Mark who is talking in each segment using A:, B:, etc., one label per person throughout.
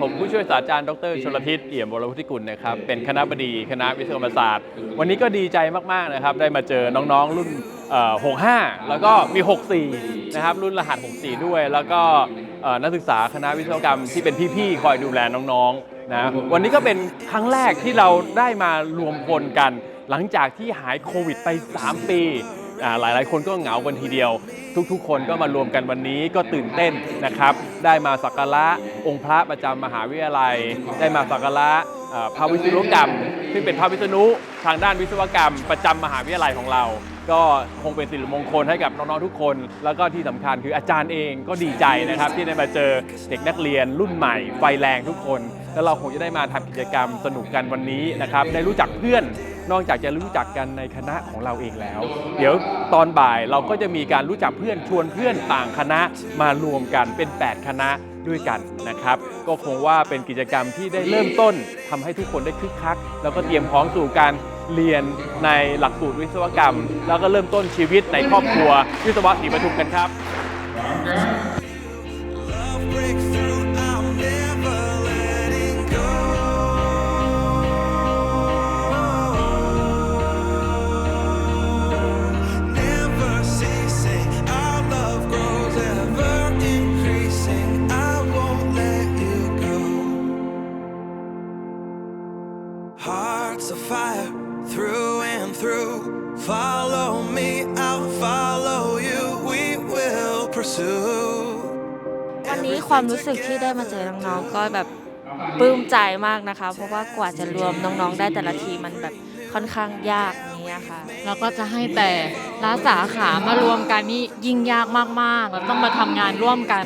A: ผมผู้ช่วยศาสตราจารย์ดรชลทิศเอี่ยมวรวุฒิกุลนะครับเป็นคณะบดีคณะวิศวกรรมศาสตร์ วันนี้ก็ดีใจมากๆนะครับ ได้มาเจอน้องๆรุ่น65 แล้วก็มี 64 นะครับ รุ่นรหัส 64 ด้วย แล้วก็นักศึกษาคณะวิศวกรรมที่เป็นพี่ๆ คอยดูแลน้องๆนะวันนี้ก็เป็นครั้งแรกที่เราได้มารวมพลกัน หลังจากที่หายโควิดไป 3 ปี หลายหลายคนก็เหงากันทีเดียว ทุกๆ คนก็มารวมกันวันนี้ก็ตื่นเต้นนะครับ ได้มาสักการะองค์พระประจำมหาวิทยาลัย ได้มาสักการะ พระวิศวกรรม ซึ่งเป็นพระวิษณุทางด้านวิศวกรรม ประจำมหาวิทยาลัยของเรา ก็คงเป็นสิริมงคลให้กับน้องๆทุกคน แล้วก็ที่สำคัญคืออาจารย์เองก็ดีใจนะครับ ที่ได้มาเจอเด็กนักเรียนรุ่นใหม่ ไฟแรงทุกคน แล้วเราคงจะได้มาทำกิจกรรมสนุกกันวันนี้นะครับได้รู้จักเพื่อนนอกจากจะรู้จักกันในคณะของเราเองแล้ว เดี๋ยวตอนบ่ายเราก็จะมีการรู้จักเพื่อนชวนเพื่อนต่างคณะมารวมกันเป็น 8 คณะ ด้วยกันนะครับ ก็คงว่าเป็นกิจกรรมที่ได้เริ่มต้นทำให้ทุกคนได้คึกคัก แล้วก็เตรียมพร้อมสู่การเรียนในหลักสูตรวิศวกรรม แล้วก็เริ่มต้นชีวิตในครอบครัววิศวะศรีปทุมกันครับ
B: through and through. Follow me, I'll follow you. We will pursue.
C: วันนี้ความรู้สึกที่ได้มาเจอน้องๆก็แบบปลื้มใจมากนะคะ เพราะว่ากว่าจะรวมน้องๆได้แต่ละทีมันแบบค่อนข้างยากนี้อะค่ะ
D: แล้วก็จะให้แต่ละสาขามารวมกันนี่ยิ่งยากมากๆเราต้องมาทำงานร่วมกัน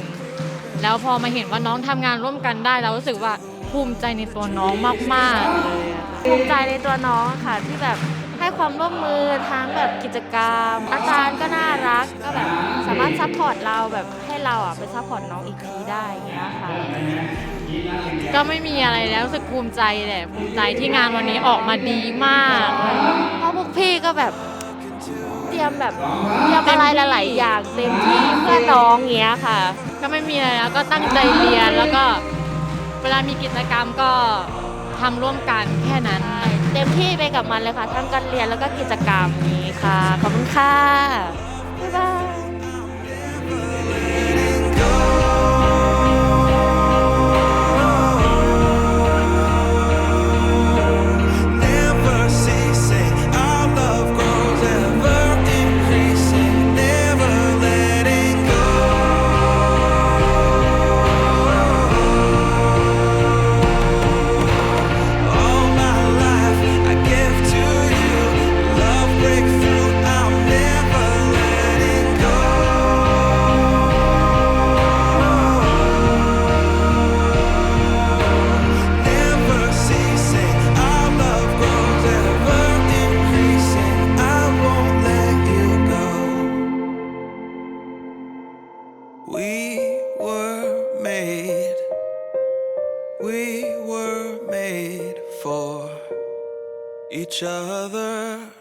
D: แล้วพอมาเห็นว่าน้องทำงานร่วมกันได้เรารู้สึกว่า ภูมิใจในตัวน้องมาก ๆ เลยอะ
C: ภูมิใจในตัวน้องค่ะที่แบบให้ความร่วมมือทั้งแบบกิจกรรม อาจารย์ก็น่ารักก็แบบสามารถซัพพอร์ตเราแบบให้เราอะไปซัพพอร์ตน้องอีกทีได้อย่างเงี้ยค่ะ
D: ก็ไม่มีอะไรแล้วรู้สึกภูมิใจแหละภูมิใจที่งานวันนี้ออกมาดีมาก
C: เพราะพวกพี่ก็แบบเตรียมแบบเตรียมอะไรหลายๆอย่างเต็มที่เพื่อน้องเงี้ยค่ะ
D: ก็ไม่มีอะไรแล้วก็ตั้งใจเรียนแล้วก็ วลามีกิจกรรมก็ทำร่วมกันแค่นั้น
C: เต็มที่ไปกับมันเลยค่ะทั้งการเรียนแล้วก็กิจกรรมนี้ค่ะ ขอบคุณค่ะ บ๊ายบาย
B: we were made for each other.